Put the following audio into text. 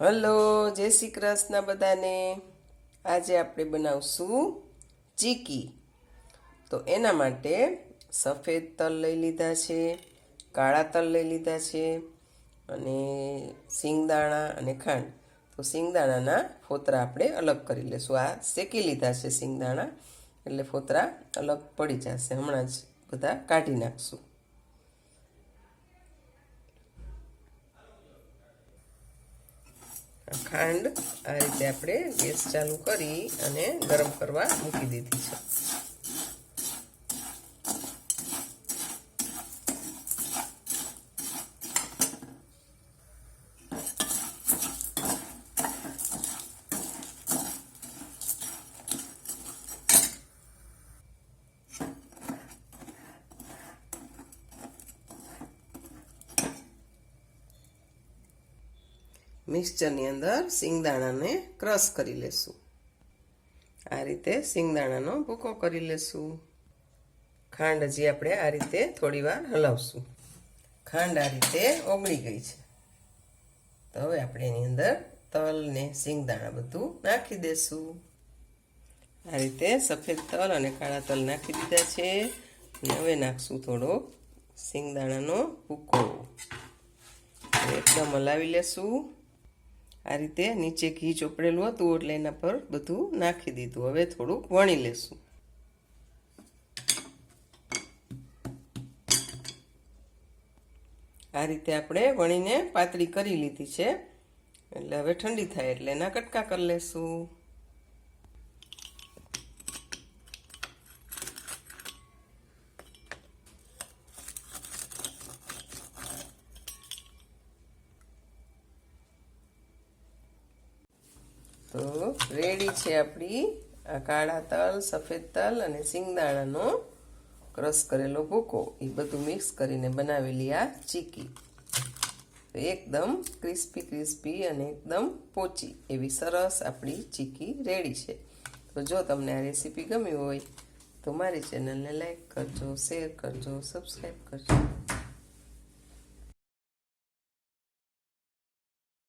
Hello, જય શ્રી કૃષ્ણ બધાને. આજે આપણે બનાવશું ચીકી. તો એના માટે સફેદ તલ લઈ લીધા છે, કાળા તલ લઈ લીધા છે, અને સિંગદાણા અને ખાંડ. તો સિંગદાણાના ફોતરા આપણે અલગ કરી લેશું. આ શેકી લીધા છે સિંગદાણા, એટલે ફોતરા અલગ પડી જશે. હમણાં જ બધા કાઢી નાખશું. ખાંડ આ રીતે આપણે ગેસ ચાલુ કરી અને ગરમ કરવા મૂકી દીધી છે. મિક્સચરની અંદર સિંગદાણાને ક્રશ કરી લેશું. આ રીતે સિંગદાણાનો ભૂકો કરી લેશું. ખાંડ હજી આપણે આ રીતે થોડી વાર હલાવશું. ખાંડ આ રીતે ઓગળી ગઈ છે. તો હવે આપણે એની અંદર તલ ને સિંગદાણા બધું નાખી દેશું. આ રીતે સફેદ તલ અને કાળા તલ નાખી દીધા છે. અને હવે નાખશું થોડો સિંગદાણાનો ભૂકો. એકદમ હલાવી લેશું. આ રીતે નીચે ઘી ચોપડેલું હતું એટલે એના પર બધું નાખી દીધું. હવે થોડુંક વણી લેશું. આ રીતે આપણે વણીને પાતળી કરી લીધી છે. એટલે હવે ઠંડી થાય એટલે એના કટકા કરી લેશું. તો રેડી છે આપણી આ કાળા તલ, સફેદ તલ અને સિંગદાણાનો ક્રશ કરેલો ભૂકો. એ બધું મિક્સ કરીને બનાવેલી આ ચીકી. એકદમ ક્રિસ્પી ક્રિસ્પી અને એકદમ પોચી એવી સરસ આપણી ચીકી રેડી છે. તો જો તમને આ રેસીપી ગમી હોય તો મારી ચેનલને લાઈક કરજો શેર કરજો સબસ્ક્રાઈબ કરજો.